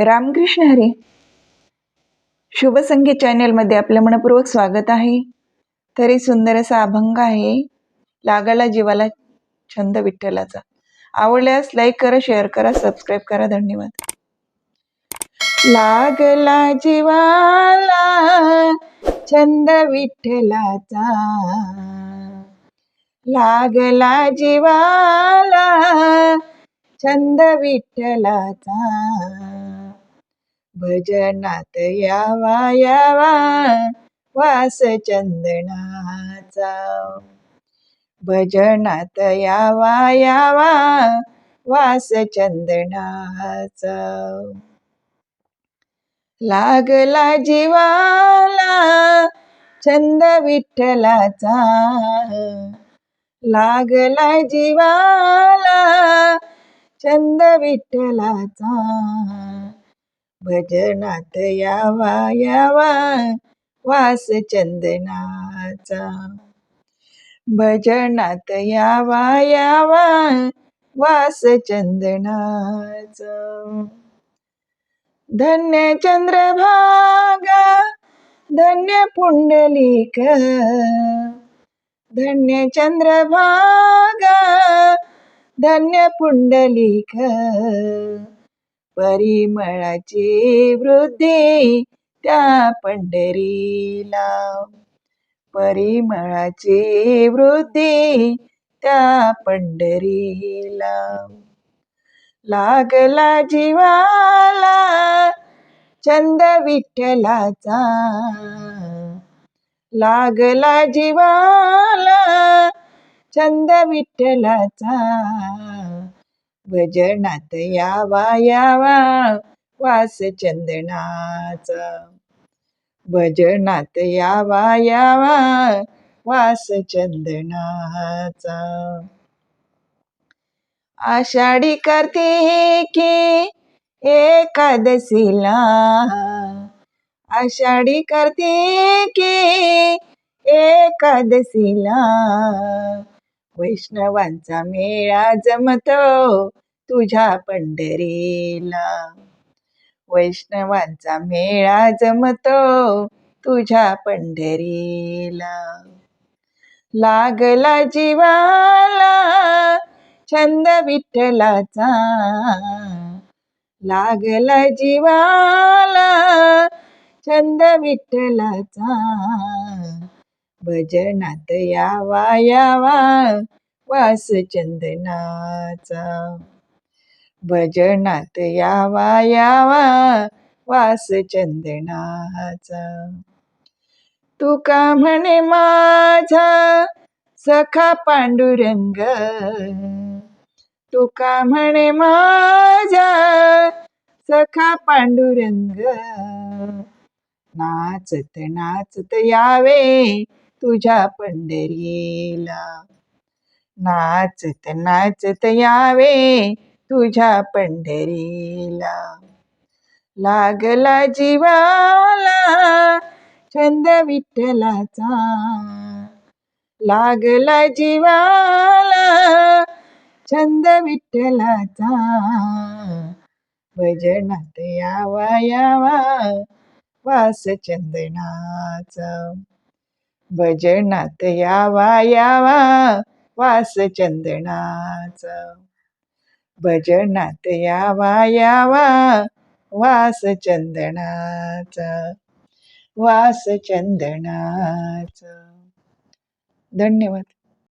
रामकृष्ण हरी. शुभ संगीत चॅनेलमध्ये आपलं मनपूर्वक स्वागत आहे. तरी सुंदर असा अभंग आहे. लागाला जीवाला छंद विठ्ठलाचा. आवडल्यास लाईक करा शेअर करा सबस्क्राईब करा. धन्यवाद. लागला जीवाला छंद विठ्ठलाचा. लागला जीवाला छंद विठ्ठलाचा. भजनात यावा यावा. वास चंदनाचा भजनात यावा यावा. वास चंदनाचा लागला जीवाला छंद विठ्ठलाचा. लागला जीवाला छंद विठ्ठलाचा. भजनात यावा यावा वास चंदनाचा भजनात यावा यावा वास चंदनाचा धन्य चंद्रभागा धन्य पुंडलिक. धन्य चंद्रभागा धन्य पुंडलिक. परिमळाची वृद्धी त्या पंढरीला. परिमळाची वृद्धी त्या पंढरीला. लागला जीवाला छंद विठ्ठलाचा. लागला जीवाला छंद विठ्ठलाचा. भजनात यावा यावा वास चंदनाचा भजनात यावा यावा वास चंदनाचा आषाढी कार्तिकी एकादशीला. आषाढी कार्तिकी एकादशीला. वैष्णवांचा मेळा जमतो तुझ्या पंढरीला. वैष्णवांचा मेळा जमतो तुझ्या पंढरीला. लागला जीवाला छंद विठ्ठलाचा. लागला जीवाला छंद विठ्ठलाचा. भजनात यावा यावा वास चंदनाचा भजनात यावा यावा वास चंदनाचा तुका म्हणे माझा सखा पांडुरंग? तुका म्हणे माझा सखा पांडुरंग? नाचत नाचत यावे तुझ्या पंढरीला. नाचत नाचत यावे तुझ्या पंढरीला. लागला जीवाला छंद विठ्ठलाचा. लागला जीवाला छंद विठ्ठलाचा. भजनात यावा यावा वास चंदनाचा भजनात यावा यावा वास चंदनाचा भजनात यावा यावा वास चंदनाचा वास चंदनाचा धन्यवाद.